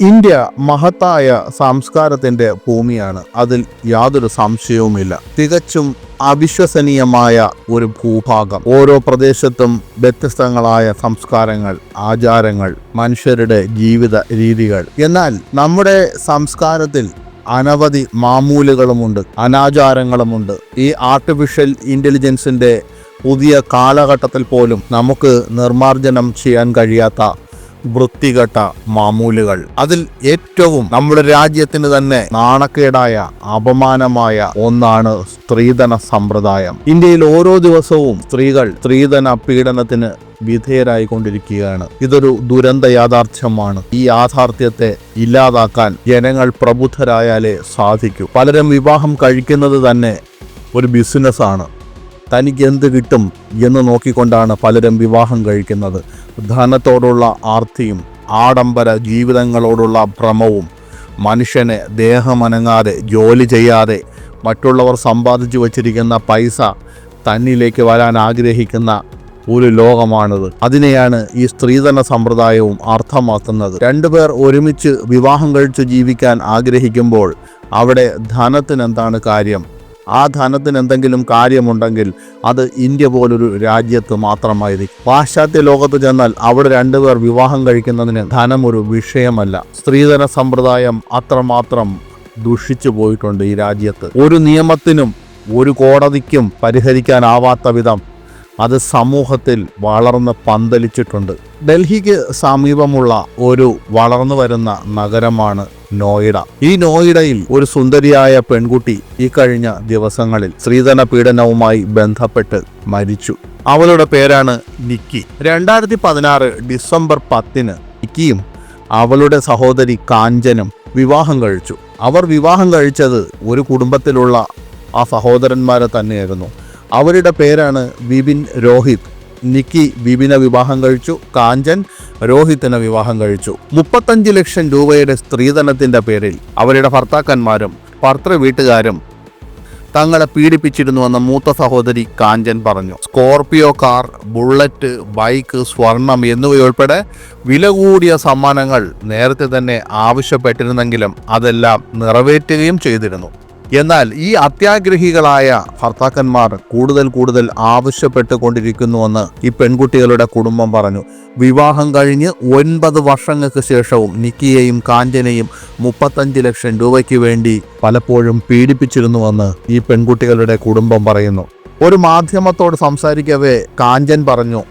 India മഹത്തായ സംസ്കാരത്തിന്റെ ഭൂമിയാണ്. അതിൽ യാതൊരു സംശയവുമില്ല. തികച്ചും അവിശ്വസനീയമായ ഒരു ഭൂഭാഗം. ഓരോ പ്രദേശത്തും വ്യത്യസ്തങ്ങളായ സംസ്കാരങ്ങൾ ആചാരങ്ങൾ മനുഷ്യരുടെ ജീവിത രീതികൾ. എന്നാൽ നമ്മുടെ സംസ്കാരത്തിൽ അനവധി മാമൂലുകളുമുണ്ട് അനാചാരങ്ങളുമുണ്ട്. ഈ ആർട്ടിഫിഷ്യൽ ഇന്റലിജൻസിന്റെ പുതിയ കാലഘട്ടത്തിൽ പോലും നമുക്ക് നിർമാർജനം ചെയ്യാൻ കഴിയാത്ത വൃത്തികെട്ട മാമൂലുകൾ. അതിൽ ഏറ്റവും നമ്മുടെ രാജ്യത്തിന് തന്നെ നാണക്കേടായ അപമാനമായ ഒന്നാണ് സ്ത്രീധന സമ്പ്രദായം. ഇന്ത്യയിൽ ഓരോ ദിവസവും സ്ത്രീകൾ സ്ത്രീധന പീഡനത്തിന് വിധേയരായിക്കൊണ്ടിരിക്കുകയാണ്. ഇതൊരു ദുരന്ത യാഥാർത്ഥ്യമാണ്. ഈ യാഥാർത്ഥ്യത്തെ ഇല്ലാതാക്കാൻ ജനങ്ങൾ പ്രബുദ്ധരായാലേ സാധിക്കൂ. പലരും വിവാഹം കഴിക്കുന്നത് തന്നെ ഒരു ബിസിനസ്സാണ്. തനിക്ക് എന്ത് കിട്ടും എന്ന് നോക്കിക്കൊണ്ടാണ് പലരും വിവാഹം കഴിക്കുന്നത്. ധനത്തോടുള്ള ആർത്തിയും ആഡംബര ജീവിതങ്ങളോടുള്ള ഭ്രമവും മനുഷ്യനെ ദേഹമനങ്ങാതെ ജോലി ചെയ്യാതെ മറ്റുള്ളവർ സമ്പാദിച്ചു വച്ചിരിക്കുന്ന പൈസ തന്നിലേക്ക് വരാൻ ആഗ്രഹിക്കുന്ന ഒരു ലോകമാണിത്. അതിനെയാണ് ഈ സ്ത്രീധന സമ്പ്രദായവും അർത്ഥമാക്കുന്നത്. രണ്ടുപേർ ഒരുമിച്ച് വിവാഹം കഴിച്ച് ജീവിക്കാൻ ആഗ്രഹിക്കുമ്പോൾ അവിടെ ധനത്തിനെന്താണ് കാര്യം? ആ ധനത്തിന് എന്തെങ്കിലും കാര്യമുണ്ടെങ്കിൽ അത് ഇന്ത്യ പോലൊരു രാജ്യത്ത് മാത്രമായിരിക്കും. പാശ്ചാത്യ ലോകത്ത് ചെന്നാൽ അവിടെ രണ്ടുപേർ വിവാഹം കഴിക്കുന്നതിന് ധനം ഒരു വിഷയമല്ല. സ്ത്രീധന സമ്പ്രദായം അത്രമാത്രം ദുഷിച്ചു പോയിട്ടുണ്ട് ഈ രാജ്യത്ത്. ഒരു നിയമത്തിനും ഒരു കോടതിക്കും പരിഹരിക്കാനാവാത്ത വിധം അത് സമൂഹത്തിൽ വളർന്ന് പന്തലിച്ചിട്ടുണ്ട്. ഡൽഹിക്ക് സമീപമുള്ള ഒരു വളർന്നു വരുന്ന നഗരമാണ് നോയിഡ. ഈ നോയിഡയിൽ ഒരു സുന്ദരിയായ പെൺകുട്ടി ഈ കഴിഞ്ഞ ദിവസങ്ങളിൽ സ്ത്രീധന പീഡനവുമായി ബന്ധപ്പെട്ട് മരിച്ചു. അവളുടെ പേരാണ് നിക്കി. രണ്ടായിരത്തി പതിനാറ് ഡിസംബർ പത്തിന് നിക്കിയും അവളുടെ സഹോദരി കാഞ്ചനും വിവാഹം കഴിച്ചു. അവർ വിവാഹം കഴിച്ചത് ഒരു കുടുംബത്തിലുള്ള ആ സഹോദരന്മാരെ തന്നെയായിരുന്നു. അവരുടെ പേരാണ് വിപിൻ രോഹിത്. നിക്കി വിപിനെ വിവാഹം കഴിച്ചു. കാഞ്ചൻ രോഹിത്തിനെ വിവാഹം കഴിച്ചു. മുപ്പത്തഞ്ച് ലക്ഷം രൂപയുടെ സ്ത്രീധനത്തിന്റെ പേരിൽ അവരുടെ ഭർത്താക്കന്മാരും ഭർത്തൃ വീട്ടുകാരും തങ്ങളെ പീഡിപ്പിച്ചിരുന്നുവെന്ന് മൂത്ത സഹോദരി കാഞ്ചൻ പറഞ്ഞു. സ്കോർപിയോ കാർ ബുള്ളറ്റ് ബൈക്ക് സ്വർണം എന്നിവയുൾപ്പെടെ വില കൂടിയ സമ്മാനങ്ങൾ നേരത്തെ തന്നെ ആവശ്യപ്പെട്ടിരുന്നെങ്കിലും അതെല്ലാം നിറവേറ്റുകയും ചെയ്തിരുന്നു. എന്നാൽ ഈ അത്യാഗ്രഹികളായ ഭർത്താക്കന്മാർ കൂടുതൽ കൂടുതൽ ആവശ്യപ്പെട്ടുകൊണ്ടിരിക്കുന്നുവെന്ന് ഈ പെൺകുട്ടികളുടെ കുടുംബം പറഞ്ഞു. വിവാഹം കഴിഞ്ഞ് ഒൻപത് വർഷങ്ങൾക്ക് ശേഷവും നിക്കിയെയും കാഞ്ചനയും മുപ്പത്തഞ്ച് ലക്ഷം രൂപയ്ക്ക് വേണ്ടി പലപ്പോഴും പീഡിപ്പിച്ചിരുന്നുവെന്ന് ഈ പെൺകുട്ടികളുടെ കുടുംബം പറയുന്നു. ഒരു മാധ്യമത്തോട് സംസാരിക്കവേ കാഞ്ചൻ പറഞ്ഞു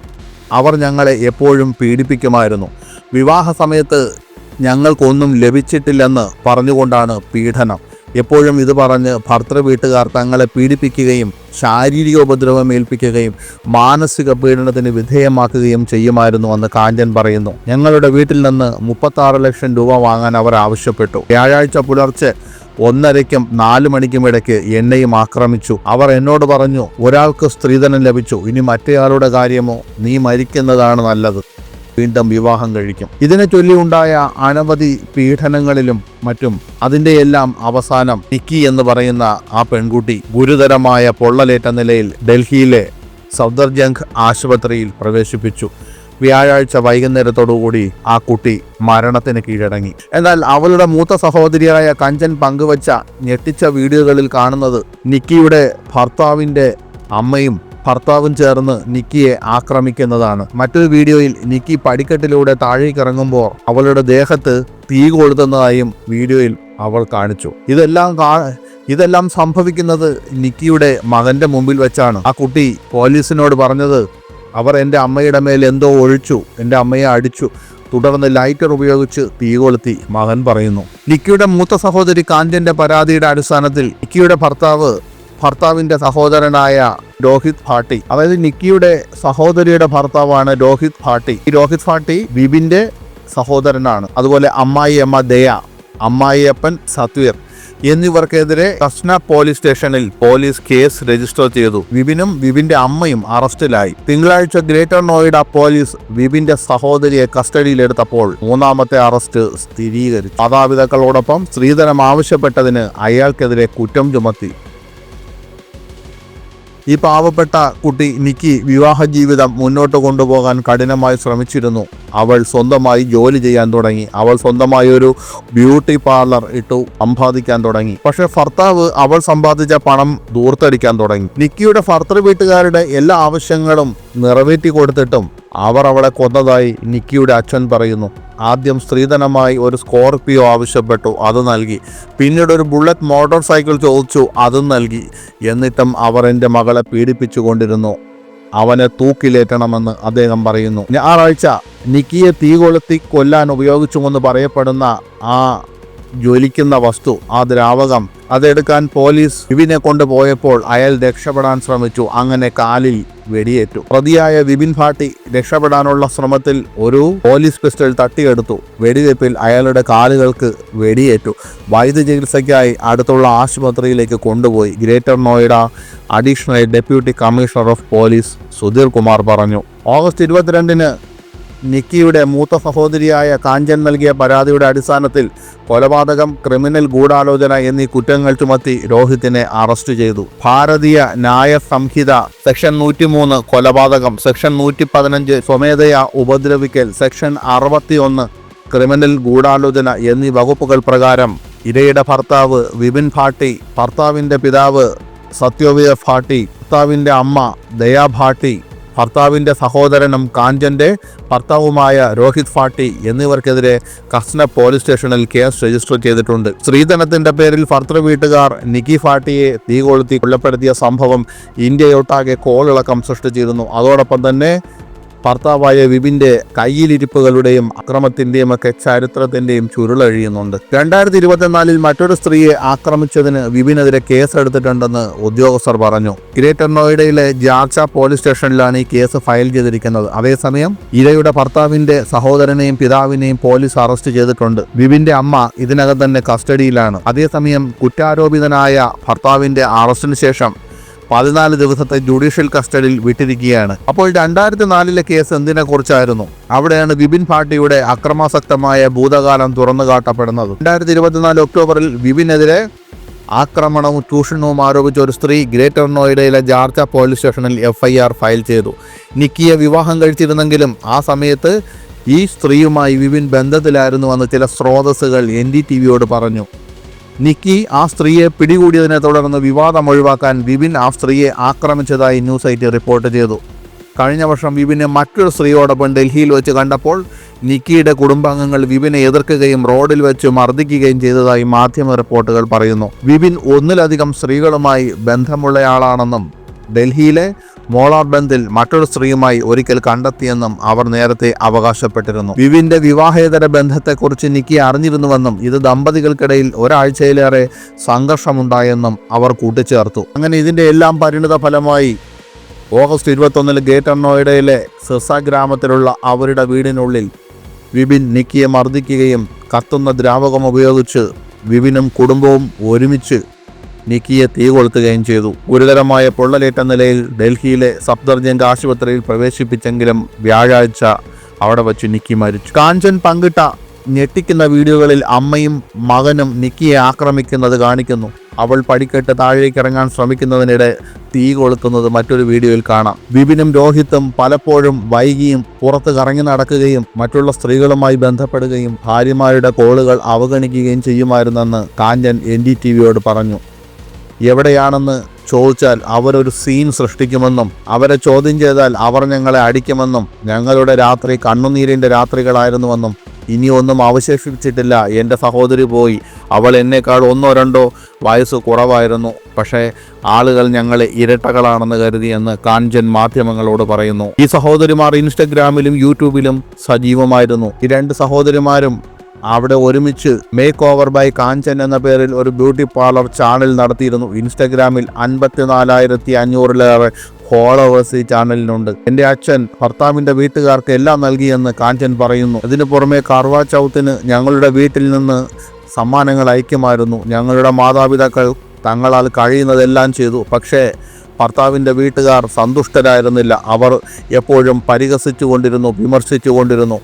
അവർ ഞങ്ങളെ എപ്പോഴും പീഡിപ്പിക്കുമായിരുന്നു. വിവാഹ സമയത്ത് ഞങ്ങൾക്കൊന്നും ലഭിച്ചിട്ടില്ലെന്ന് പറഞ്ഞുകൊണ്ടാണ് പീഡനം. എപ്പോഴും ഇത് പറഞ്ഞ് ഭർത്തൃ വീട്ടുകാർ തങ്ങളെ പീഡിപ്പിക്കുകയും ശാരീരിക ഉപദ്രവം ഏൽപ്പിക്കുകയും മാനസിക പീഡനത്തിന് വിധേയമാക്കുകയും ചെയ്യുമായിരുന്നു എന്ന് കാഞ്ചൻ പറയുന്നു. ഞങ്ങളുടെ വീട്ടിൽ നിന്ന് മുപ്പത്താറ് ലക്ഷം രൂപ വാങ്ങാൻ അവർ ആവശ്യപ്പെട്ടു. വ്യാഴാഴ്ച പുലർച്ചെ ഒന്നരയ്ക്കും നാലു മണിക്കും ഇടയ്ക്ക് എന്നെയും ആക്രമിച്ചു. അവർ എന്നോട് പറഞ്ഞു ഒരാൾക്ക് സ്ത്രീധനം ലഭിച്ചു. ഇനി മറ്റേയാളുടെ കാര്യമോ? നീ മരിക്കുന്നതാണ് നല്ലത്. വീണ്ടും വിവാഹം കഴിക്കും. ഇതിനെ ചൊല്ലിയുണ്ടായ അനവധി പീഡനങ്ങളിലും മറ്റും അതിന്റെ എല്ലാം അവസാനം നിക്കി എന്ന് പറയുന്ന ആ പെൺകുട്ടി ഗുരുതരമായ പൊള്ളലേറ്റ നിലയിൽ ഡൽഹിയിലെ സഫ്ദർജംഗ് ആശുപത്രിയിൽ പ്രവേശിപ്പിച്ചു. വ്യാഴാഴ്ച വൈകുന്നേരത്തോടുകൂടി ആ കുട്ടി മരണത്തിന് കീഴടങ്ങി. എന്നാൽ അവളുടെ മൂത്ത സഹോദരിയായ കഞ്ചൻ പങ്കുവച്ച ഞെട്ടിച്ച വീഡിയോകളിൽ കാണുന്നത് നിക്കിയുടെ ഭർത്താവിന്റെ അമ്മയും ഭർത്താവും ചേർന്ന് നിക്കിയെ ആക്രമിക്കുന്നതാണ്. മറ്റൊരു വീഡിയോയിൽ നിക്കി പടിക്കെട്ടിലൂടെ താഴേക്ക് ഇറങ്ങുമ്പോൾ അവളുടെ ദേഹത്ത് തീ കൊളുത്തുന്നതായും വീഡിയോയിൽ അവൾ കാണിച്ചു. ഇതെല്ലാം കാ ഇതെല്ലാം സംഭവിക്കുന്നത് നിക്കിയുടെ മകന്റെ മുമ്പിൽ വെച്ചാണ്. ആ കുട്ടി പോലീസിനോട് പറഞ്ഞത് അവർ എന്റെ അമ്മയുടെ മേൽ എന്തോ ഒഴിച്ചു എന്റെ അമ്മയെ അടിച്ചു തുടർന്ന് ലൈറ്റർ ഉപയോഗിച്ച് തീ കൊളുത്തി മകൻ പറയുന്നു. നിക്കിയുടെ മൂത്ത സഹോദരി കാഞ്ചന്റെ പരാതിയുടെ അടിസ്ഥാനത്തിൽ നിക്കിയുടെ ഭർത്താവ് ഭർത്താവിന്റെ സഹോദരനായ രോഹിത് ഭാട്ടി. അതായത് നിക്കിയുടെ സഹോദരിയുടെ ഭർത്താവാണ് രോഹിത് ഭാട്ടി. ഈ രോഹിത് ഭാട്ടി ബിബിന്റെ സഹോദരനാണ്. അതുപോലെ അമ്മായി അമ്മ ദയ അമ്മായിയപ്പൻ സത്വീർ എന്നിവർക്കെതിരെ കസ്ന പോലീസ് സ്റ്റേഷനിൽ പോലീസ് കേസ് രജിസ്റ്റർ ചെയ്തു. വിപിനും വിപിന്റെ അമ്മയും അറസ്റ്റിലായി. തിങ്കളാഴ്ച ഗ്രേറ്റർ നോയിഡ പോലീസ് വിപിന്റെ സഹോദരിയെ കസ്റ്റഡിയിലെടുത്തപ്പോൾ മൂന്നാമത്തെ അറസ്റ്റ് സ്ഥിരീകരിച്ചു. മാതാപിതാക്കളോടൊപ്പം സ്ത്രീധനം ആവശ്യപ്പെട്ടതിന് അയാൾക്കെതിരെ കുറ്റം ചുമത്തി. ഈ പാവപ്പെട്ട കുട്ടി നിക്കി വിവാഹ ജീവിതം മുന്നോട്ട് കൊണ്ടുപോകാൻ കഠിനമായി ശ്രമിച്ചിരുന്നു. അവൾ സ്വന്തമായി ജോലി ചെയ്യാൻ തുടങ്ങി. അവൾ സ്വന്തമായി ഒരു ബ്യൂട്ടി പാർലർ ഇട്ടു സമ്പാദിക്കാൻ തുടങ്ങി. പക്ഷെ ഭർത്താവ് അവൾ സമ്പാദിച്ച പണം ദൂർത്തടിക്കാൻ തുടങ്ങി. നിക്കിയുടെ ഭർത്തൃ വീട്ടുകാരുടെ എല്ലാ ആവശ്യങ്ങളും നിറവേറ്റി കൊടുത്തിട്ടും അവർ അവളെ കൊന്നതായി നിക്കിയുടെ അച്ഛൻ പറയുന്നു. ആദ്യം സ്ത്രീധനമായി ഒരു സ്കോർപിയോ ആവശ്യപ്പെട്ടു അത് നൽകി. പിന്നീട് ഒരു ബുള്ളറ്റ് മോട്ടോർ സൈക്കിൾ ചോദിച്ചു അതും നൽകി. എന്നിട്ടും അവർ എന്റെ മകളെ പീഡിപ്പിച്ചു കൊണ്ടിരുന്നു അവനെ തൂക്കിലേറ്റണമെന്ന് അദ്ദേഹം പറയുന്നു. ഞായറാഴ്ച നിക്കിയെ തീ കൊളുത്തി കൊല്ലാൻ ഉപയോഗിച്ചുവെന്ന് പറയപ്പെടുന്ന ആ ജ്വലിക്കുന്ന വസ്തു ആ ദ്രാവകം അതെടുക്കാൻ പോലീസ് വിപിനെ കൊണ്ടുപോയപ്പോൾ അയാൾ രക്ഷപ്പെടാൻ ശ്രമിച്ചു. അങ്ങനെ കാലിൽ വെടിയേറ്റു. പ്രതിയായ വിപിൻ ഭാട്ടി രക്ഷപ്പെടാനുള്ള ശ്രമത്തിൽ ഒരു പോലീസ് പിസ്റ്റൾ തട്ടിയെടുത്തു. വെടിവെപ്പിൽ അയാളുടെ കാലുകൾക്ക് വെടിയേറ്റു. വൈദ്യ ചികിത്സയ്ക്കായി അടുത്തുള്ള ആശുപത്രിയിലേക്ക് കൊണ്ടുപോയി. Greater Noida additional deputy commissioner of police Sudhir Kumar പറഞ്ഞു. ഓഗസ്റ്റ് ഇരുപത്തിരണ്ടിന് നിക്കിയുടെ മൂത്ത സഹോദരിയായ കാഞ്ചൻ നൽകിയ പരാതിയുടെ അടിസ്ഥാനത്തിൽ കൊലപാതകം ക്രിമിനൽ ഗൂഢാലോചന എന്നീ കുറ്റങ്ങൾ ചുമത്തി രോഹിത്തിനെ അറസ്റ്റ് ചെയ്തു. ഭാരതീയ ന്യായ സംഹിത സെക്ഷൻ നൂറ്റിമൂന്ന് കൊലപാതകം സെക്ഷൻ നൂറ്റി പതിനഞ്ച് സ്വമേധയാ ഉപദ്രവിക്കൽ സെക്ഷൻ അറുപത്തിയൊന്ന് ക്രിമിനൽ ഗൂഢാലോചന എന്നീ വകുപ്പുകൾ പ്രകാരം ഇരയുടെ ഭർത്താവ് വിപിൻ ഭാട്ടി ഭർത്താവിന്റെ പിതാവ് സത്യോവിയ ഭാട്ടി ഭർത്താവിന്റെ അമ്മ ദയാ ഭാട്ടി ഭർത്താവിന്റെ സഹോദരനും കാഞ്ചന്റെ ഭർത്താവുമായ രോഹിത് ഫാട്ടി എന്നിവർക്കെതിരെ കസ്ന പോലീസ് സ്റ്റേഷനിൽ കേസ് രജിസ്റ്റർ ചെയ്തിട്ടുണ്ട്. സ്ത്രീധനത്തിന്റെ പേരിൽ ഭർത്തൃ വീട്ടുകാർ നിക്കി ഫാട്ടിയെ തീ കൊളുത്തി കൊല്ലപ്പെടുത്തിയ സംഭവം ഇന്ത്യയൊട്ടാകെ കോളിളക്കം സൃഷ്ടിച്ചിരുന്നു. അതോടൊപ്പം തന്നെ ഭർത്താവായ വിപിന്റെ കയ്യിലിരിപ്പുകളുടെയും അക്രമത്തിന്റെയും ഒക്കെ ചരിത്രത്തിന്റെയും ചുരുളഴിയുന്നുണ്ട്. രണ്ടായിരത്തി ഇരുപത്തിനാലിൽ മറ്റൊരു സ്ത്രീയെ ആക്രമിച്ചതിന് വിപിനെതിരെ കേസെടുത്തിട്ടുണ്ടെന്ന് ഉദ്യോഗസ്ഥർ പറഞ്ഞു. ഗ്രേറ്റർ നോയിഡയിലെ ജാർച്ച പോലീസ് സ്റ്റേഷനിലാണ് ഈ കേസ് ഫയൽ ചെയ്തിരിക്കുന്നത്. അതേസമയം ഇരയുടെ ഭർത്താവിന്റെ സഹോദരനെയും പിതാവിനെയും പോലീസ് അറസ്റ്റ് ചെയ്തിട്ടുണ്ട്. വിപിന്റെ അമ്മ ഇതിനകം തന്നെ കസ്റ്റഡിയിലാണ്. അതേസമയം കുറ്റാരോപിതനായ ഭർത്താവിന്റെ അറസ്റ്റിന് ശേഷം പതിനാല് ദിവസത്തെ ജുഡീഷ്യൽ കസ്റ്റഡിയിൽ വിട്ടിരിക്കുകയാണ്. അപ്പോൾ രണ്ടായിരത്തി നാലിലെ കേസ് എന്തിനെ കുറിച്ചായിരുന്നു അവിടെയാണ് വിപിൻ ഭാട്ടിയുടെ അക്രമാസക്തമായ ഭൂതകാലം തുറന്നു കാട്ടപ്പെടുന്നത്. രണ്ടായിരത്തി ഇരുപത്തിനാല് ഒക്ടോബറിൽ വിപിനെതിരെ ആക്രമണവും ചൂഷണവും ആരോപിച്ച ഒരു സ്ത്രീ ഗ്രേറ്റർ നോയിഡയിലെ ജാർജ പോലീസ് സ്റ്റേഷനിൽ എഫ്ഐആർ ഫയൽ ചെയ്തു. നിക്കിയെ വിവാഹം കഴിച്ചിരുന്നെങ്കിലും ആ സമയത്ത് ഈ സ്ത്രീയുമായി വിപിൻ ബന്ധത്തിലായിരുന്നുവെന്ന് ചില സ്രോതസ്സുകൾ എൻ ഡി ടി വിയോട് പറഞ്ഞു. നിക്കി ആ സ്ത്രീയെ പിടികൂടിയതിനെ തുടർന്ന് വിവാദം ഒഴിവാക്കാൻ വിപിൻ ആ സ്ത്രീയെ ആക്രമിച്ചതായി ന്യൂസ് ഐറ്റി റിപ്പോർട്ട് ചെയ്തു. കഴിഞ്ഞ വർഷം വിപിനെ മറ്റൊരു സ്ത്രീയോടൊപ്പം ഡൽഹിയിൽ വെച്ച് കണ്ടപ്പോൾ നിക്കിയുടെ കുടുംബാംഗങ്ങൾ വിപിനെ എതിർക്കുകയും റോഡിൽ വെച്ച് മർദ്ദിക്കുകയും ചെയ്തതായി മാധ്യമ റിപ്പോർട്ടുകൾ പറയുന്നു. വിപിൻ ഒന്നിലധികം സ്ത്രീകളുമായി ബന്ധമുള്ളയാളാണെന്നും ഡൽഹിയിലെ മോളാർ ബന്ദിൽ മറ്റൊരു സ്ത്രീയുമായി ഒരിക്കൽ കണ്ടെത്തിയെന്നും അവർ നേരത്തെ അവകാശപ്പെട്ടിരുന്നു. വിവിന്റെ വിവാഹേതര ബന്ധത്തെക്കുറിച്ച് നിക്കി അറിഞ്ഞിരുന്നുവെന്നും ഇത് ദമ്പതികൾക്കിടയിൽ ഒരാഴ്ചയിലേറെ സംഘർഷമുണ്ടായെന്നും അവർ കൂട്ടിച്ചേർത്തു. അങ്ങനെ ഇതിന്റെ എല്ലാം പരിണിത ഫലമായി ഓഗസ്റ്റ് ഇരുപത്തൊന്നിൽ ഗ്രേറ്റർ നോയിഡയിലെ സിർസ ഗ്രാമത്തിലുള്ള അവരുടെ വീടിനുള്ളിൽ വിപിൻ നിക്കിയെ മർദ്ദിക്കുകയും കത്തുന്ന ദ്രാവകം ഉപയോഗിച്ച് വിപിനും കുടുംബവും ഒരുമിച്ച് നിക്കിയെ തീ കൊളുത്തുകയും ചെയ്തു. ഗുരുതരമായ പൊള്ളലേറ്റ നിലയിൽ ഡൽഹിയിലെ സഫ്ദർജംഗ് ആശുപത്രിയിൽ പ്രവേശിപ്പിച്ചെങ്കിലും വ്യാഴാഴ്ച അവിടെ വച്ച് നിക്കി മരിച്ചു. കാഞ്ചൻ പങ്കിട്ട ഞെട്ടിക്കുന്ന വീഡിയോകളിൽ അമ്മയും മകനും നിക്കിയെ ആക്രമിക്കുന്നത് കാണിക്കുന്നു. അവൾ പടിക്കെട്ട് താഴേക്ക് ഇറങ്ങാൻ ശ്രമിക്കുന്നതിനിടെ തീ കൊളുത്തുന്നത് മറ്റൊരു വീഡിയോയിൽ കാണാം. വിപിനും രോഹിത്തും പലപ്പോഴും വൈകിയും പുറത്ത് കറങ്ങി നടക്കുകയും മറ്റുള്ള സ്ത്രീകളുമായി ബന്ധപ്പെടുകയും ഭാര്യമാരുടെ കോളുകൾ അവഗണിക്കുകയും ചെയ്യുമായിരുന്നെന്ന് കാഞ്ചൻ എൻ ഡി ടി വിയോട് പറഞ്ഞു. എവിടെയാണെന്ന് ചോദിച്ചാൽ അവരൊരു സീൻ സൃഷ്ടിക്കുമെന്നും അവരെ ചോദ്യം ചെയ്താൽ അവർ ഞങ്ങളെ അടിക്കുമെന്നും ഞങ്ങളുടെ രാത്രി കണ്ണുനീരിന്റെ രാത്രികളായിരുന്നുവെന്നും ഇനി ഒന്നും അവശേഷിച്ചിട്ടില്ല. എന്റെ സഹോദരി പോയി. അവൾ എന്നേക്കാൾ ഒന്നോ രണ്ടോ വയസ്സ് കുറവായിരുന്നു. പക്ഷേ ആളുകൾ ഞങ്ങളെ ഇരട്ടകളാണെന്ന് കരുതിയെന്ന് കാഞ്ചൻ മാധ്യമങ്ങളോട് പറയുന്നു. ഈ സഹോദരിമാർ ഇൻസ്റ്റഗ്രാമിലും യൂട്യൂബിലും സജീവമായിരുന്നു. ഈ രണ്ട് സഹോദരിമാരും അവിടെ ഒരുമിച്ച് മേക്ക് ഓവർ ബൈ കാഞ്ചൻ എന്ന പേരിൽ ഒരു ബ്യൂട്ടി പാർലർ ചാനൽ നടത്തിയിരുന്നു. ഇൻസ്റ്റഗ്രാമിൽ അൻപത്തിനാലായിരത്തി അഞ്ഞൂറിലേറെ ഫോളോവേഴ്സ് ഈ ചാനലിനുണ്ട് എന്റെ അച്ഛൻ ഭർത്താവിന്റെ വീട്ടുകാർക്ക് എല്ലാം നൽകിയെന്ന് കാഞ്ചൻ പറയുന്നു. ഇതിനു പുറമെ കർവാ ചൗത്തിന് ഞങ്ങളുടെ വീട്ടിൽ നിന്ന് സമ്മാനങ്ങൾ അയക്കുമായിരുന്നു. ഞങ്ങളുടെ മാതാപിതാക്കൾ തങ്ങളാൽ കഴിയുന്നതെല്ലാം ചെയ്തു. പക്ഷേ ഭർത്താവിന്റെ വീട്ടുകാർ സന്തുഷ്ടരായിരുന്നില്ല. അവർ എപ്പോഴും പരിഹസിച്ചു കൊണ്ടിരുന്നു വിമർശിച്ചു കൊണ്ടിരുന്നു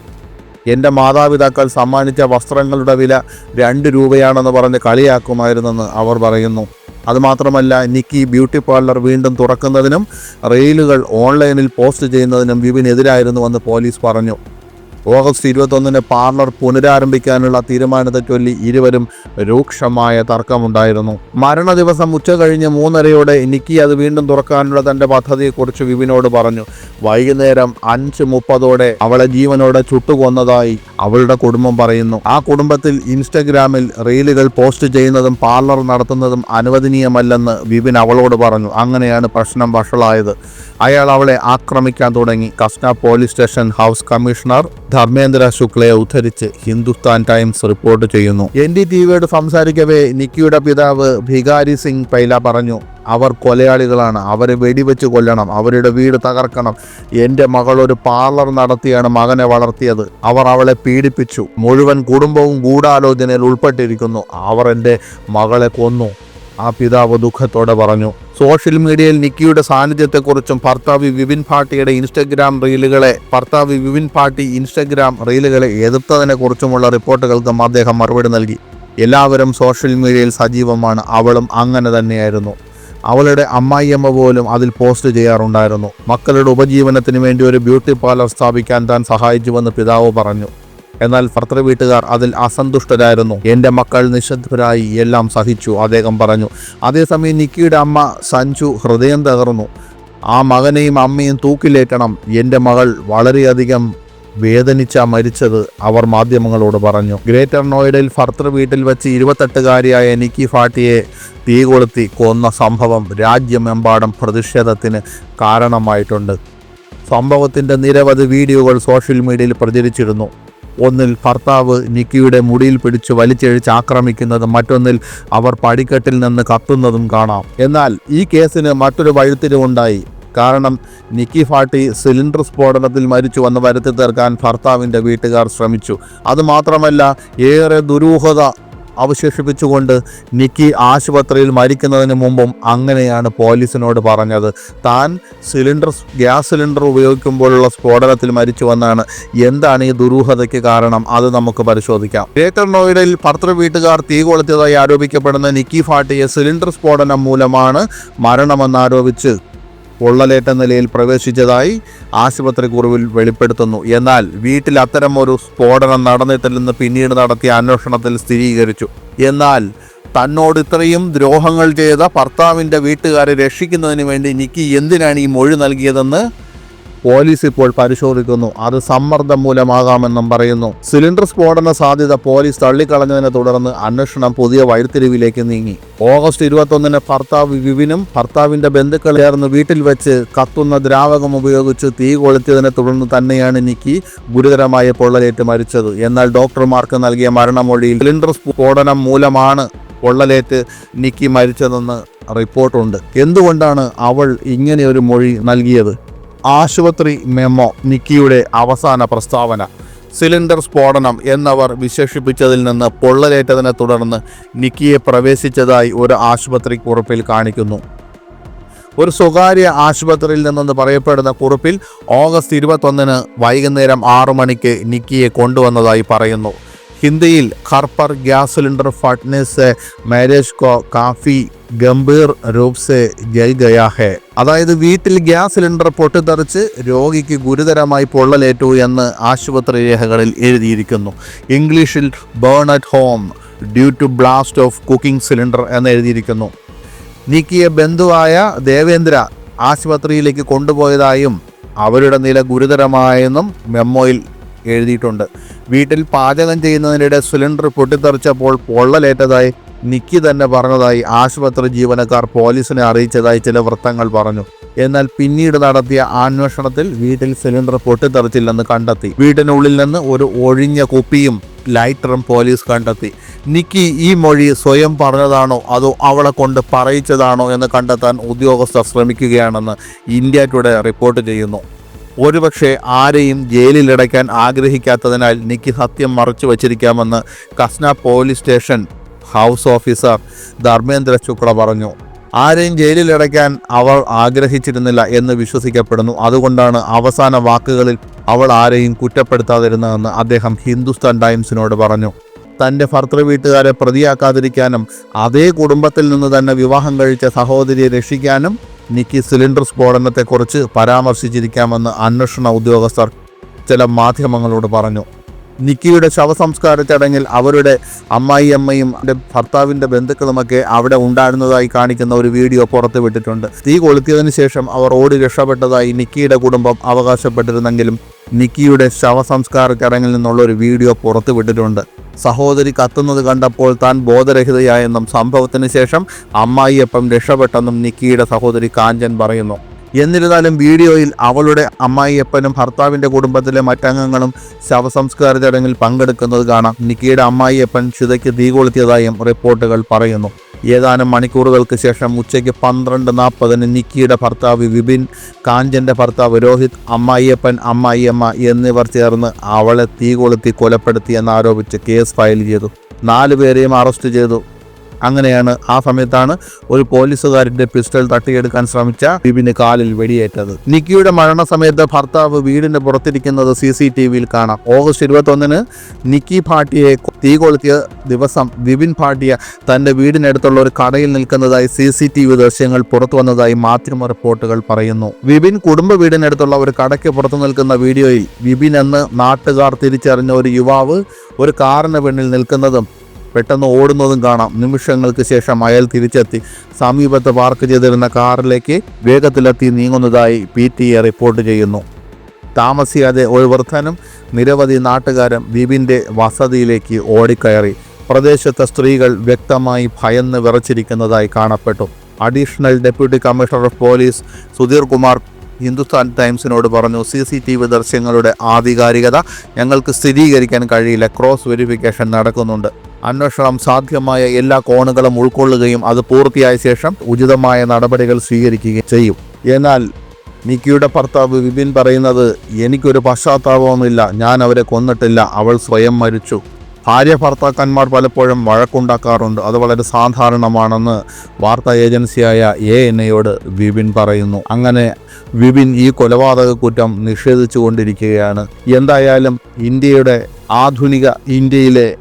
എന്റെ മാതാപിതാക്കൾ സമ്മാനിച്ച വസ്ത്രങ്ങളുടെ വില രണ്ട് രൂപയാണെന്ന് പറഞ്ഞ് കളിയാക്കുമായിരുന്നെന്ന് അവർ പറയുന്നു. അതുമാത്രമല്ല നിക്കി ബ്യൂട്ടി പാർലർ വീണ്ടും തുറക്കുന്നതിനും റെയിലുകൾ ഓൺലൈനിൽ പോസ്റ്റ് ചെയ്യുന്നതിനും വിപിനെതിരായിരുന്നുവെന്ന് പോലീസ് പറഞ്ഞു. ഓഗസ്റ്റ് ഇരുപത്തൊന്നിന് പാർലർ പുനരാരംഭിക്കാനുള്ള തീരുമാനത്തെ ചൊല്ലി ഇരുവരും രൂക്ഷമായ തർക്കമുണ്ടായിരുന്നു. മരണ ദിവസം ഉച്ച കഴിഞ്ഞ് മൂന്നരയോടെ നിക്കി അത് വീണ്ടും തുറക്കാനുള്ള തന്റെ പദ്ധതിയെക്കുറിച്ച് വിപിനോട് പറഞ്ഞു. വൈകുന്നേരം അഞ്ച് മുപ്പതോടെ അവളെ ജീവനോടെ ചുട്ടുകൊന്നതായി അവളുടെ കുടുംബം പറയുന്നു. ആ കുടുംബത്തിൽ ഇൻസ്റ്റഗ്രാമിൽ റീലുകൾ പോസ്റ്റ് ചെയ്യുന്നതും പാർലർ നടത്തുന്നതും അനുവദനീയമല്ലെന്ന് വിപിൻ അവളോട് പറഞ്ഞു. അങ്ങനെയാണ് പ്രശ്നം വഷളായത്. അയാൾ അവളെ ആക്രമിക്കാൻ തുടങ്ങി. Kasna police station house commissioner Dharmendra ശുക്ലയെ ഉദ്ധരിച്ച് ഹിന്ദുസ്ഥാൻ ടൈംസ് റിപ്പോർട്ട് ചെയ്യുന്നു. എൻ ഡി ടി വിയോട് സംസാരിക്കവേ നിക്കിയുടെ പിതാവ് ഭികാരി സിംഗ് പൈല പറഞ്ഞു അവർ കൊലയാളികളാണ്. അവരെ വെടിവെച്ച് കൊല്ലണം. അവരുടെ വീട് തകർക്കണം. എന്റെ മകൾ ഒരു പാർലർ നടത്തിയാണ് മകനെ വളർത്തിയത്. അവർ അവളെ പീഡിപ്പിച്ചു. മുഴുവൻ കുടുംബവും ഗൂഢാലോചനയിൽ ഉൾപ്പെട്ടിരിക്കുന്നു. അവർ എന്റെ മകളെ കൊന്നു. ആ പിതാവ് ദുഃഖത്തോടെ പറഞ്ഞു സോഷ്യൽ മീഡിയയിൽ നിക്കിയുടെ സാന്നിധ്യത്തെക്കുറിച്ചും ഭർത്താവ് വിപിൻ ഭാട്ടിയുടെ ഇൻസ്റ്റഗ്രാം റീലുകളെ ഭർത്താവ് വിപിൻ ഭാട്ടി ഇൻസ്റ്റഗ്രാം റീലുകളെ എതിർത്തതിനെക്കുറിച്ചുമുള്ള റിപ്പോർട്ടുകൾക്കും അദ്ദേഹം മറുപടി നൽകി. എല്ലാവരും സോഷ്യൽ മീഡിയയിൽ സജീവമാണ് അവളും അങ്ങനെ തന്നെയായിരുന്നു. അവളുടെ അമ്മായിയമ്മ പോലും അതിൽ പോസ്റ്റ് ചെയ്യാറുണ്ടായിരുന്നു. മക്കളുടെ ഉപജീവനത്തിന് വേണ്ടി ഒരു ബ്യൂട്ടി പാർലർ സ്ഥാപിക്കാൻ താൻ സഹായിച്ചുവെന്ന് പിതാവ് പറഞ്ഞു. എന്നാൽ ഭർത്തൃ വീട്ടുകാർ അതിൽ അസന്തുഷ്ടരായിരുന്നു. എന്റെ മക്കൾ നിശബ്ദരായി എല്ലാം സഹിച്ചു അദ്ദേഹം പറഞ്ഞു. അതേസമയം നിക്കിയുടെ അമ്മ സഞ്ജു ഹൃദയം തകർന്നു. ആ മകനെയും അമ്മയും തൂക്കിലേറ്റണം. എന്റെ മകൾ വളരെയധികം വേദനിച്ച മരിച്ചത് അവർ മാധ്യമങ്ങളോട് പറഞ്ഞു. ഗ്രേറ്റർ നോയിഡയിൽ ഭർത്തൃ വീട്ടിൽ വെച്ച് ഇരുപത്തെട്ടുകാരിയായ നിക്കി ഫാട്ടിയെ തീ കൊളുത്തി കൊന്ന സംഭവം രാജ്യമെമ്പാടും പ്രതിഷേധത്തിന് കാരണമായിട്ടുണ്ട്. സംഭവത്തിന്റെ നിരവധി വീഡിയോകൾ സോഷ്യൽ മീഡിയയിൽ പ്രചരിച്ചിരുന്നു. ഒന്നിൽ ഭർത്താവ് നിക്കിയുടെ മുടിയിൽ പിടിച്ച് വലിച്ചഴിച്ച് ആക്രമിക്കുന്നതും മറ്റൊന്നിൽ അവർ പടിക്കെട്ടിൽ നിന്ന് കത്തുന്നതും കാണാം. എന്നാൽ ഈ കേസിന് മറ്റൊരു വഴിത്തിരിവുണ്ടായി കാരണം നിക്കി ഫാട്ടി സിലിണ്ടർ സ്ഫോടനത്തിൽ മരിച്ചു വന്ന് വരുത്തി തീർക്കാൻ ഭർത്താവിന്റെ വീട്ടുകാർ ശ്രമിച്ചു. അതുമാത്രമല്ല ഏറെ ദുരൂഹത അവശേഷിപ്പിച്ചുകൊണ്ട് നിക്കി ആശുപത്രിയിൽ മരിക്കുന്നതിന് മുമ്പും അങ്ങനെയാണ് പോലീസിനോട് പറഞ്ഞത്. താൻ സിലിണ്ടർ ഗ്യാസ് സിലിണ്ടർ ഉപയോഗിക്കുമ്പോഴുള്ള സ്ഫോടനത്തിൽ മരിച്ചുവെന്നാണ് എന്താണ് ഈ ദുരൂഹതയ്ക്ക് കാരണം? അത് നമുക്ക് പരിശോധിക്കാം. ഗ്രേറ്റർ നോയിഡയിൽ ഭർത്തൃ വീട്ടുകാർ തീ കൊളുത്തിയതായി ആരോപിക്കപ്പെടുന്ന നിക്കി ഫാട്ടിയെ സിലിണ്ടർ സ്ഫോടനം മൂലമാണ് മരണമെന്നാരോപിച്ച് പൊള്ളലേറ്റ നിലയിൽ പ്രവേശിച്ചതായി ആശുപത്രി കുറിവിൽ വെളിപ്പെടുത്തുന്നു. എന്നാൽ വീട്ടിൽ അത്തരം ഒരു സ്ഫോടനം നടന്നിട്ടില്ലെന്ന് പിന്നീട് നടത്തിയ അന്വേഷണത്തിൽ സ്ഥിരീകരിച്ചു. എന്നാൽ തന്നോട് ഇത്രയും ദ്രോഹങ്ങൾ ചെയ്ത ഭർത്താവിന്റെ വീട്ടുകാരെ രക്ഷിക്കുന്നതിന് വേണ്ടി നിക്കി എന്തിനാണ് ഈ മൊഴി നൽകിയതെന്ന് പോലീസ് ഇപ്പോൾ പരിശോധിക്കുന്നു. അത് സമ്മർദ്ദം മൂലമാകാമെന്നും പറയുന്നു. സിലിണ്ടർ സ്ഫോടന സാധ്യത പോലീസ് തള്ളിക്കളഞ്ഞതിനെ തുടർന്ന് അന്വേഷണം പുതിയ വഴിത്തിരിവിലേക്ക് നീങ്ങി. ഓഗസ്റ്റ് ഇരുപത്തൊന്നിന് ഭർത്താവ് വിവിനും ഭർത്താവിന്റെ ബന്ധുക്കൾ ചേർന്ന് വീട്ടിൽ വെച്ച് കത്തുന്ന ദ്രാവകം ഉപയോഗിച്ച് തീ കൊളുത്തിയതിനെ തുടർന്ന് തന്നെയാണ് നിക്കി ഗുരുതരമായ പൊള്ളലേറ്റ് മരിച്ചത്. എന്നാൽ ഡോക്ടർമാർക്ക് നൽകിയ മരണമൊഴിയിൽ സിലിണ്ടർ സ്ഫോടനം മൂലമാണ് പൊള്ളലേറ്റ് നിക്കി മരിച്ചതെന്ന് റിപ്പോർട്ടുണ്ട്. എന്തുകൊണ്ടാണ് അവൾ ഇങ്ങനെ ഒരു മൊഴി നൽകിയത്? ആശുപത്രി മെമ്മോ നിക്കിയുടെ അവസാന പ്രസ്താവന. സിലിണ്ടർ സ്ഫോടനം എന്നവർ വിശേഷിപ്പിച്ചതിൽ നിന്ന് പൊള്ളലേറ്റതിനെ തുടർന്ന് നിക്കിയെ പ്രവേശിച്ചതായി ഒരു ആശുപത്രി കുറിപ്പിൽ കാണിക്കുന്നു. ഒരു സ്വകാര്യ ആശുപത്രിയിൽ നിന്നെന്ന് പറയപ്പെടുന്ന കുറിപ്പിൽ ഓഗസ്റ്റ് ഇരുപത്തൊന്നിന് വൈകുന്നേരം ആറു മണിക്ക് നിക്കിയെ കൊണ്ടുവന്നതായി പറയുന്നു. ഹിന്ദിയിൽ ഖർപ്പർ ഗ്യാസ് സിലിണ്ടർ ഫട്നെ മാരേജ് കോ കാഫി ഗംഭീർ രൂപ് ജയ് ഗയാ ഹെ. അതായത് വീട്ടിൽ ഗ്യാസ് സിലിണ്ടർ പൊട്ടിത്തെറിച്ച് രോഗിക്ക് ഗുരുതരമായി പൊള്ളലേറ്റു എന്ന് ആശുപത്രി രേഖകളിൽ എഴുതിയിരിക്കുന്നു. ഇംഗ്ലീഷിൽ burn at home due to blast of cooking cylinder എന്ന് എഴുതിയിരിക്കുന്നു. നീക്കിയ ബന്ധുവായ ദേവേന്ദ്ര ആശുപത്രിയിലേക്ക് കൊണ്ടുപോയതായും അവരുടെ നില ഗുരുതരമായെന്നും മെമ്മോയിൽ എഴുതിയിട്ടുണ്ട്. വീട്ടിൽ പാചകം ചെയ്യുന്നതിനിടെ സിലിണ്ടർ പൊട്ടിത്തെറിച്ചപ്പോൾ പൊള്ളലേറ്റതായി നിക്കി തന്നെ പറഞ്ഞതായി ആശുപത്രി ജീവനക്കാർ പോലീസിനെ അറിയിച്ചതായി ചില വൃത്തങ്ങൾ പറഞ്ഞു. എന്നാൽ പിന്നീട് നടത്തിയ അന്വേഷണത്തിൽ വീട്ടിൽ സിലിണ്ടർ പൊട്ടിത്തെറിച്ചില്ലെന്ന് കണ്ടെത്തി. വീട്ടിനുള്ളിൽ നിന്ന് ഒരു ഒഴിഞ്ഞ കുപ്പിയും ലൈറ്ററും പോലീസ് കണ്ടെത്തി. നിക്കി ഈ മൊഴി സ്വയം പറഞ്ഞതാണോ? അതോ അവളെ കൊണ്ട് പറയിച്ചതാണോ എന്ന് കണ്ടെത്താൻ ഉദ്യോഗസ്ഥർ ശ്രമിക്കുകയാണെന്ന് ഇന്ത്യ ടുഡേ റിപ്പോർട്ട് ചെയ്യുന്നു. ഒരുപക്ഷെ ആരെയും ജയിലിലടയ്ക്കാൻ ആഗ്രഹിക്കാത്തതിനാൽ നിക്കി സത്യം മറച്ചു വച്ചിരിക്കാമെന്ന് Kasna police station house officer Dharmendra Shukla പറഞ്ഞു. ആരെയും ജയിലിലടയ്ക്കാൻ അവൾ ആഗ്രഹിച്ചിരുന്നില്ല എന്ന് വിശ്വസിക്കപ്പെടുന്നു. അതുകൊണ്ടാണ് അവസാന വാക്കുകളിൽ അവൾ ആരെയും കുറ്റപ്പെടുത്താതിരുന്നതെന്ന് അദ്ദേഹം ഹിന്ദുസ്ഥാൻ ടൈംസിനോട് പറഞ്ഞു. തന്റെ ഭർത്തൃ വീട്ടുകാരെ പ്രതിയാക്കാതിരിക്കാനും അതേ കുടുംബത്തിൽ നിന്ന് തന്നെ വിവാഹം കഴിച്ച സഹോദരിയെ രക്ഷിക്കാനും നിക്കി സിലിണ്ടർ സ്ഫോടനത്തെക്കുറിച്ച് പരാമർശിച്ചിരിക്കാമെന്ന് അന്വേഷണ ഉദ്യോഗസ്ഥർ ചില മാധ്യമങ്ങളോട് പറഞ്ഞു. നിക്കിയുടെ ശവസംസ്കാര ചടങ്ങിൽ അവരുടെ അമ്മായിയമ്മയും എന്റെ ഭർത്താവിന്റെ ബന്ധുക്കളുമൊക്കെ അവിടെ ഉണ്ടായിരുന്നതായി കാണിക്കുന്ന ഒരു വീഡിയോ പുറത്തുവിട്ടിട്ടുണ്ട് തീ കൊളുത്തിയതിനു ശേഷം അവർ ഓടി രക്ഷപ്പെട്ടതായി നിക്കിയുടെ കുടുംബം അവകാശപ്പെട്ടിരുന്നെങ്കിലും നിക്കിയുടെ ശവസംസ്കാര ചടങ്ങിൽ നിന്നുള്ള ഒരു വീഡിയോ പുറത്തുവിട്ടിട്ടുണ്ട് സഹോദരി കത്തുന്നത് കണ്ടപ്പോൾ താൻ ബോധരഹിതയായെന്നും സംഭവത്തിന് ശേഷം അമ്മായിയപ്പം രക്ഷപ്പെട്ടെന്നും നിക്കിയുടെ സഹോദരി കാഞ്ചൻ പറയുന്നു. എന്നിരുന്നാലും വീഡിയോയിൽ അവളുടെ അമ്മായിയപ്പനും ഭർത്താവിന്റെ കുടുംബത്തിലെ മറ്റംഗങ്ങളും ശവസംസ്കാര ചടങ്ങിൽ പങ്കെടുക്കുന്നത് കാണാം. നിക്കിയുടെ അമ്മായിയപ്പൻ ചിതയ്ക്ക് തീ കൊളുത്തിയതായും റിപ്പോർട്ടുകൾ പറയുന്നു. ഏതാനും മണിക്കൂറുകൾക്ക് ശേഷം ഉച്ചയ്ക്ക് പന്ത്രണ്ട് നാൽപ്പതിന് നിക്കിയുടെ ഭർത്താവ് വിപിൻ കാഞ്ചന്റെ ഭർത്താവ് രോഹിത് അമ്മായിയപ്പൻ അമ്മായിയമ്മ എന്നിവർ ചേർന്ന് അവളെ തീ കൊളുത്തി കൊലപ്പെടുത്തിയെന്ന് ആരോപിച്ച് കേസ് ഫയൽ ചെയ്തു. നാലുപേരെയും അറസ്റ്റ് ചെയ്തു. അങ്ങനെയാണ് ആ സമയത്താണ് ഒരു പോലീസുകാരന്റെ പിസ്റ്റൾ തട്ടിയെടുക്കാൻ ശ്രമിച്ച ബിബിന് കാലിൽ വെടിയേറ്റത്. നിക്കിയുടെ മരണസമയത്ത് ഭർത്താവ് വീടിന്റെ പുറത്തിരിക്കുന്നത് സി സി ടി വിയിൽ കാണാം. ഓഗസ്റ്റ് ഇരുപത്തൊന്നിന് നിക്കി ഭാട്ടിയെ തീ കൊളുത്തിയ ദിവസം ബിബിൻ ഭാട്ടിയ തന്റെ വീടിനടുത്തുള്ള ഒരു കടയിൽ നിൽക്കുന്നതായി സി സി ടി വി ദൃശ്യങ്ങൾ പുറത്തു വന്നതായി മാധ്യമ റിപ്പോർട്ടുകൾ പറയുന്നു. വിപിൻ കുടുംബ വീടിനടുത്തുള്ള ഒരു കടയ്ക്ക് പുറത്തു നിൽക്കുന്ന വീഡിയോയിൽ വിപിൻ എന്ന് നാട്ടുകാർ തിരിച്ചറിഞ്ഞ ഒരു യുവാവ് ഒരു കാറിന് പിന്നിൽ നിൽക്കുന്നതും പെട്ടെന്ന് ഓടുന്നതും കാണാം. നിമിഷങ്ങൾക്ക് ശേഷം അയാൾ തിരിച്ചെത്തി. സമീപത്ത് പാർക്ക് ചെയ്തിരുന്ന കാറിലേക്ക് വേഗത്തിലെത്തി നീങ്ങുന്നതായി പി ടി എ റിപ്പോർട്ട് ചെയ്യുന്നു. താമസിയാതെ ഒരു വൃദ്ധനും നിരവധി നാട്ടുകാരും ദ്വീപിന്റെ വസതിയിലേക്ക് ഓടിക്കയറി. പ്രദേശത്തെ സ്ത്രീകൾ വ്യക്തമായി ഭയന്ന് വിറച്ചിരിക്കുന്നതായി കാണപ്പെട്ടു. Additional deputy commissioner of police Sudhir Kumar Hindustan ടൈംസിനോട് പറഞ്ഞു സി സി ടി വി ദൃശ്യങ്ങളുടെ ആധികാരികത ഞങ്ങൾക്ക് സ്ഥിരീകരിക്കാൻ കഴിയില്ല. ക്രോസ് വെരിഫിക്കേഷൻ നടക്കുന്നുണ്ട്. അന്വേഷണം സാധ്യമായ എല്ലാ കോണുകളും ഉൾക്കൊള്ളുകയും അത് പൂർത്തിയായ ശേഷം ഉചിതമായ നടപടികൾ സ്വീകരിക്കുകയും ചെയ്യും. എന്നാൽ നിക്കിയുടെ ഭർത്താവ് വിപിൻ പറയുന്നത് എനിക്കൊരു പശ്ചാത്താപവുമില്ല. ഞാൻ അവരെ കൊന്നിട്ടില്ല. അവൾ സ്വയം മരിച്ചു. ഭാര്യ ഭർത്താക്കന്മാർ പലപ്പോഴും വഴക്കുണ്ടാക്കാറുണ്ട്. അത് വളരെ സാധാരണമാണെന്ന് വാർത്താ ഏജൻസിയായ എ എൻ എയോട് വിപിൻ പറയുന്നു. അങ്ങനെ വിപിൻ ഈ കൊലപാതക കുറ്റം നിഷേധിച്ചു കൊണ്ടിരിക്കുകയാണ് എന്തായാലും ഇന്ത്യയുടെ ആധുനിക ഇന്ത്യയിലെ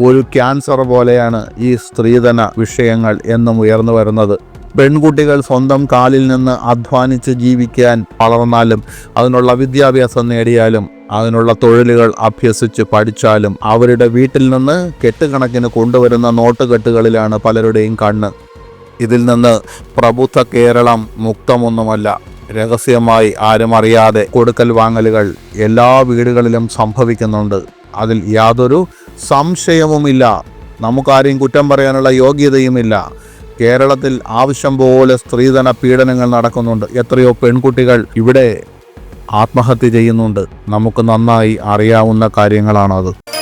ഒരു ക്യാൻസർ പോലെയാണ് ഈ സ്ത്രീധന വിഷയങ്ങൾ എന്നും ഉയർന്നു വരുന്നത്. പെൺകുട്ടികൾ സ്വന്തം കാലിൽ നിന്ന് അധ്വാനിച്ച് ജീവിക്കാൻ വളർന്നാലും അതിനുള്ള വിദ്യാഭ്യാസം നേടിയാലും അതിനുള്ള തൊഴിലുകൾ അഭ്യസിച്ച് പഠിച്ചാലും അവരുടെ വീട്ടിൽ നിന്ന് കെട്ടുകണക്കിന് കൊണ്ടുവരുന്ന നോട്ടുകെട്ടുകളിലാണ് പലരുടെയും കണ്ണ്. ഇതിൽ നിന്ന് പ്രബുദ്ധ കേരളം മുക്തമൊന്നുമല്ല. രഹസ്യമായി ആരും അറിയാതെ കൊടുക്കൽ വാങ്ങലുകൾ എല്ലാ വീടുകളിലും സംഭവിക്കുന്നുണ്ട്. അതിൽ യാതൊരു സംശയവുമില്ല. നമുക്കാരെയും കുറ്റം പറയാനുള്ള യോഗ്യതയുമില്ല. കേരളത്തിൽ ആവശ്യം പോലെ സ്ത്രീധന പീഡനങ്ങൾ നടക്കുന്നുണ്ട്. എത്രയോ പെൺകുട്ടികൾ ഇവിടെ ആത്മഹത്യ ചെയ്യുന്നുണ്ട്. നമുക്ക് നന്നായി അറിയാവുന്ന കാര്യങ്ങളാണത്.